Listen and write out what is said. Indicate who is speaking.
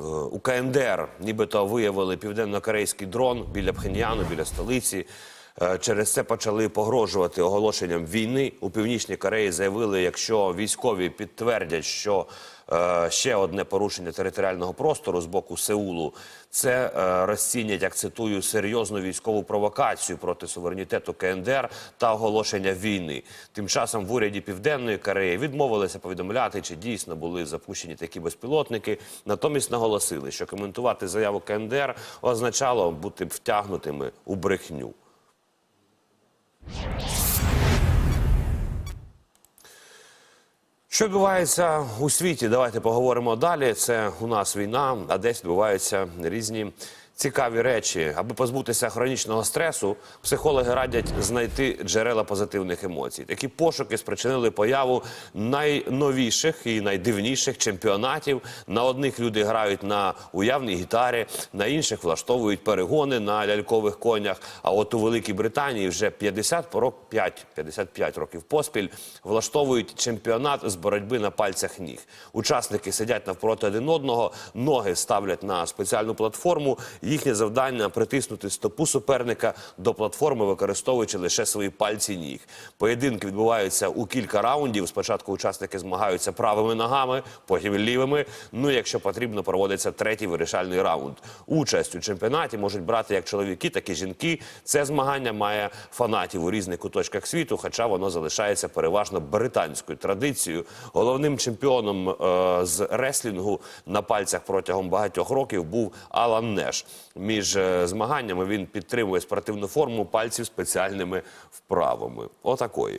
Speaker 1: Е, У КНДР нібито виявили південно-корейський дрон біля Пхеньяну, біля столиці. Е, Через це почали погрожувати оголошенням війни. У північній Кореї заявили, якщо військові підтвердять, що е, ще одне порушення територіального простору з боку Сеулу, це е, розцінять, як цитую, серйозну військову провокацію проти суверенітету КНДР та оголошення війни. Тим часом в уряді Південної Кореї відмовилися повідомляти, чи дійсно були запущені такі безпілотники. Натомість наголосили, що коментувати заяву КНДР означало бути втягнутими у брехню. Що відбувається у світі? Давайте поговоримо далі. Це у нас війна, а десь відбуваються різні цікаві речі. Аби позбутися хронічного стресу, психологи радять знайти джерела позитивних емоцій. Такі пошуки спричинили появу найновіших і найдивніших чемпіонатів. На одних люди грають на уявній гітарі, на інших влаштовують перегони на лялькових конях. А от у Великій Британії вже 50 по рок- 5, 55 років поспіль влаштовують чемпіонат з боротьби на пальцях ніг. Учасники сидять навпроти один одного, ноги ставлять на спеціальну платформу. Їхнє завдання притиснути стопу суперника до платформи, використовуючи лише свої пальці ніг. Поєдинки відбуваються у кілька раундів. Спочатку учасники змагаються правими ногами, потім лівими. Ну, якщо потрібно, проводиться третій вирішальний раунд. Участь у чемпіонаті можуть брати як чоловіки, так і жінки. Це змагання має фанатів у різних куточках світу, хоча воно залишається переважно британською традицією. Головним чемпіоном е, з реслінгу на пальцях протягом багатьох років був Алан Неш. Між е, змаганнями він підтримує спортивну форму пальців спеціальними вправами. Отакої.